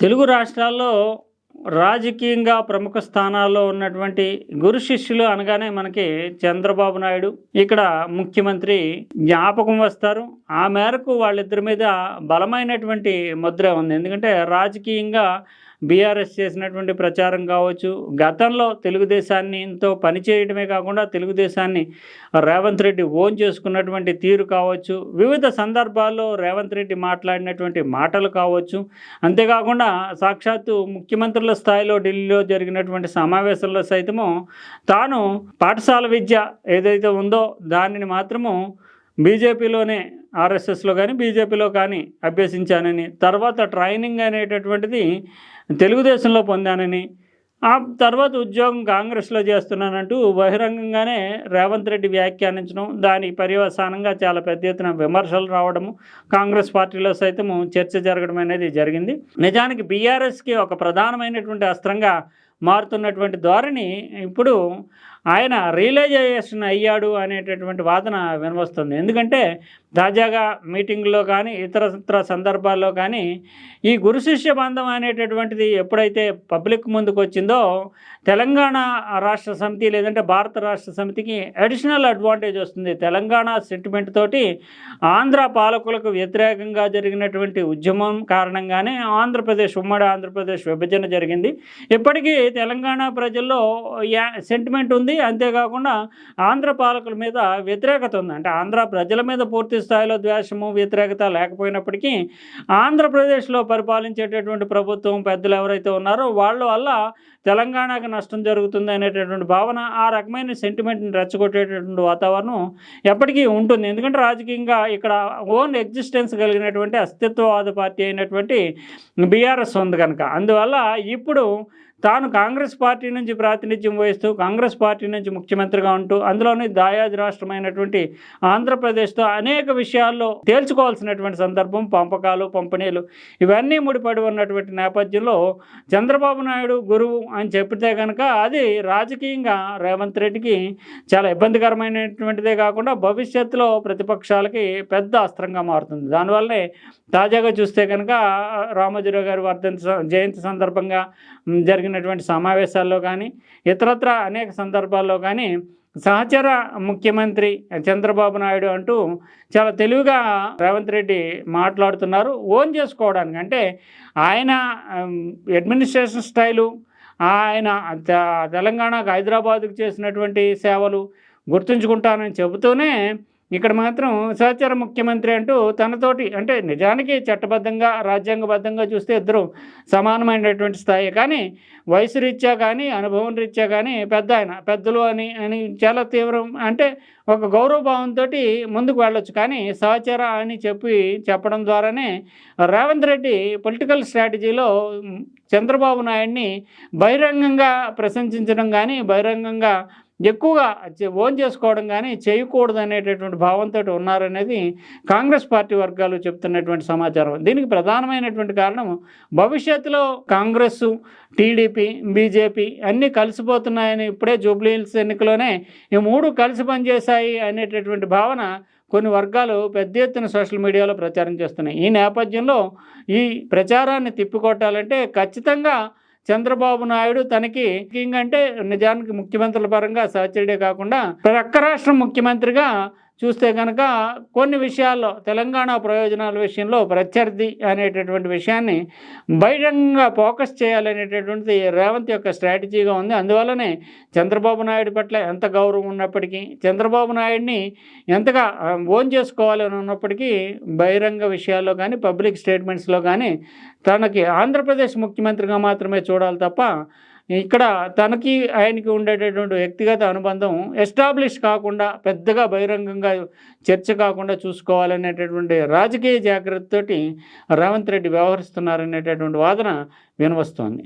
తెలుగు రాష్ట్రాల్లో రాజకీయంగా ప్రముఖ స్థానాల్లో ఉన్నటువంటి గురు శిష్యులు అనగానే మనకి చంద్రబాబు నాయుడు ఇక్కడ ముఖ్యమంత్రి జ్ఞాపకం వస్తారు. ఆ మేరకు వాళ్ళిద్దరి మీద బలమైనటువంటి ముద్ర ఉంది. ఎందుకంటే రాజకీయంగా బీఆర్ఎస్ చేసినటువంటి ప్రచారం కావచ్చు గతంలో తెలుగుదేశాన్ని ఎంతో పనిచేయడమే కాకుండా తెలుగుదేశాన్ని రేవంత్ రెడ్డి ఓన్ చేసుకున్నటువంటి తీరు కావచ్చు వివిధ సందర్భాల్లో రేవంత్ రెడ్డి మాట్లాడినటువంటి మాటలు కావచ్చు అంతేకాకుండా సాక్షాత్తు ముఖ్యమంత్రుల స్థాయిలో ఢిల్లీలో జరిగినటువంటి సమావేశంలో సైతము తాను పాఠశాల విద్య ఏదైతే ఉందో దానిని మాత్రము బీజేపీలోనే ఆర్ఎస్ఎస్లో కానీ బీజేపీలో కానీ అభ్యసించానని తర్వాత ట్రైనింగ్ అనేటటువంటిది తెలుగుదేశంలో పొందానని ఆ తర్వాత ఉద్యోగం కాంగ్రెస్లో చేస్తున్నానంటూ బహిరంగంగానే రేవంత్ రెడ్డి వ్యాఖ్యానించడం దాని పర్యవసానంగా చాలా పెద్ద ఎత్తున విమర్శలు రావడము కాంగ్రెస్ పార్టీలో సైతము చర్చ జరగడం అనేది జరిగింది. నిజానికి బీఆర్ఎస్కి ఒక ప్రధానమైనటువంటి అస్త్రంగా మారుతున్నటువంటి ధోరణి ఇప్పుడు ఆయన రియలైజేషన్ అయ్యాడు అనేటటువంటి వాదన వినవస్తుంది. ఎందుకంటే తాజాగా మీటింగ్లో కానీ ఇతర ఇతర సందర్భాల్లో కానీ ఈ గురు శిష్య బంధం అనేటటువంటిది ఎప్పుడైతే పబ్లిక్ ముందుకు వచ్చిందో తెలంగాణ రాష్ట్ర సమితి లేదంటే భారత రాష్ట్ర సమితికి అడిషనల్ అడ్వాంటేజ్ వస్తుంది. తెలంగాణ సెంటిమెంట్ తోటి ఆంధ్ర పాలకులకు వ్యతిరేకంగా జరిగినటువంటి ఉద్యమం కారణంగానే ఆంధ్రప్రదేశ్ ఉమ్మడి ఆంధ్రప్రదేశ్ విభజన జరిగింది. ఇప్పటికీ తెలంగాణ ప్రజల్లో సెంటిమెంట్ ఉంది. అంతేకాకుండా ఆంధ్ర పాలకుల మీద వ్యతిరేకత ఉంది. అంటే ఆంధ్ర ప్రజల మీద పూర్తి స్థాయిలో ద్వేషము వ్యతిరేకత లేకపోయినప్పటికీ ఆంధ్రప్రదేశ్లో పరిపాలించేటటువంటి ప్రభుత్వం పెద్దలు ఎవరైతే ఉన్నారో వాళ్ళ వల్ల తెలంగాణకు నష్టం జరుగుతుంది అనేటటువంటి భావన ఆ రకమైన సెంటిమెంట్ని రెచ్చగొట్టేటటువంటి వాతావరణం ఎప్పటికీ ఉంటుంది. ఎందుకంటే రాజకీయంగా ఇక్కడ ఓన్ ఎగ్జిస్టెన్స్ కలిగినటువంటి అస్తిత్వవాద పార్టీ అయినటువంటి బీఆర్ఎస్ ఉంది కనుక. అందువల్ల ఇప్పుడు తాను కాంగ్రెస్ పార్టీ నుంచి ప్రాతినిధ్యం వహిస్తూ కాంగ్రెస్ పార్టీ నుంచి ముఖ్యమంత్రిగా ఉంటూ అందులోని దాయాది రాష్ట్రమైనటువంటి ఆంధ్రప్రదేశ్తో అనేక విషయాల్లో తేల్చుకోవాల్సినటువంటి సందర్భం పంపకాలు పంపిణీలు ఇవన్నీ ముడిపడి ఉన్నటువంటి నేపథ్యంలో చంద్రబాబు నాయుడు గురువు అని చెప్తే కనుక అది రాజకీయంగా రేవంత్ రెడ్డికి చాలా ఇబ్బందికరమైనటువంటిదే కాకుండా భవిష్యత్తులో ప్రతిపక్షాలకి పెద్ద అస్త్రంగా మారుతుంది. దానివల్లే తాజాగా చూస్తే కనుక రామోజీరావు గారి వర్ధంతి జయంతి సందర్భంగా జరిగిన జరిగినటువంటి సమావేశాల్లో కానీ ఇతరత్ర అనేక సందర్భాల్లో కానీ సహచర ముఖ్యమంత్రి చంద్రబాబు నాయుడు అంటూ చాలా తెలివిగా రేవంత్ రెడ్డి మాట్లాడుతున్నారు. ఓన్ చేసుకోవడానికి అంటే ఆయన అడ్మినిస్ట్రేషన్ స్టైలు ఆయన తెలంగాణకు హైదరాబాద్కు చేసినటువంటి సేవలు గుర్తుంచుకుంటానని చెబుతూనే ఇక్కడ మాత్రం సహచర ముఖ్యమంత్రి అంటూ తనతోటి అంటే నిజానికి చట్టబద్ధంగా రాజ్యాంగబద్ధంగా చూస్తే ఇద్దరు సమానమైనటువంటి స్థాయి. కానీ వయసు రీత్యా కానీ అనుభవం రీత్యా కానీ పెద్ద ఆయన పెద్దలు అని అని చాలా తీవ్రం అంటే ఒక గౌరవభావంతో ముందుకు వెళ్ళొచ్చు. కానీ సహచర అని చెప్పి చెప్పడం ద్వారానే రేవంత్ రెడ్డి పొలిటికల్ స్ట్రాటజీలో చంద్రబాబు నాయుడిని బహిరంగంగా ప్రశంసించడం కానీ బహిరంగంగా ఎక్కువగా ఓన్ చేసుకోవడం కానీ చేయకూడదు అనేటటువంటి భావంతో ఉన్నారనేది కాంగ్రెస్ పార్టీ వర్గాలు చెప్తున్నటువంటి సమాచారం. దీనికి ప్రధానమైనటువంటి కారణం భవిష్యత్తులో కాంగ్రెస్ టీడీపీ బీజేపీ అన్నీ కలిసిపోతున్నాయని ఇప్పుడే జూబ్లీహిల్స్ ఎన్నికలోనే ఈ మూడు కలిసి పనిచేశాయి అనేటటువంటి భావన కొన్ని వర్గాలు పెద్ద ఎత్తున సోషల్ మీడియాలో ప్రచారం చేస్తున్నాయి. ఈ నేపథ్యంలో ఈ ప్రచారాన్ని తిప్పికొట్టాలంటే ఖచ్చితంగా చంద్రబాబు నాయుడు తనకి అంటే నిజానికి ముఖ్యమంత్రుల పరంగా సహచరుడే కాకుండా ప్రక్క రాష్ట్రం ముఖ్యమంత్రిగా చూస్తే కనుక కొన్ని విషయాల్లో తెలంగాణ ప్రయోజనాల విషయంలో ప్రత్యర్థి అనేటటువంటి విషయాన్ని బహిరంగంగా ఫోకస్ చేయాలనేటటువంటిది రేవంత్ యొక్క స్ట్రాటజీగా ఉంది. అందువల్లనే చంద్రబాబు నాయుడు పట్ల ఎంత గౌరవం ఉన్నప్పటికీ చంద్రబాబు నాయుడిని ఎంతగా ఓన్ చేసుకోవాలని ఉన్నప్పటికీ బహిరంగ విషయాల్లో కానీ పబ్లిక్ స్టేట్మెంట్స్లో కానీ తనకి ఆంధ్రప్రదేశ్ ముఖ్యమంత్రిగా మాత్రమే చూడాలి తప్ప ఇక్కడ తనకి ఆయనకి ఉండేటటువంటి వ్యక్తిగత అనుబంధం ఎస్టాబ్లిష్ కాకుండా పెద్దగా బహిరంగంగా చర్చ కాకుండా చూసుకోవాలనేటటువంటి రాజకీయ జాగ్రత్తతోటి రేవంత్ రెడ్డి వ్యవహరిస్తున్నారనేటటువంటి వాదన వినవస్తోంది.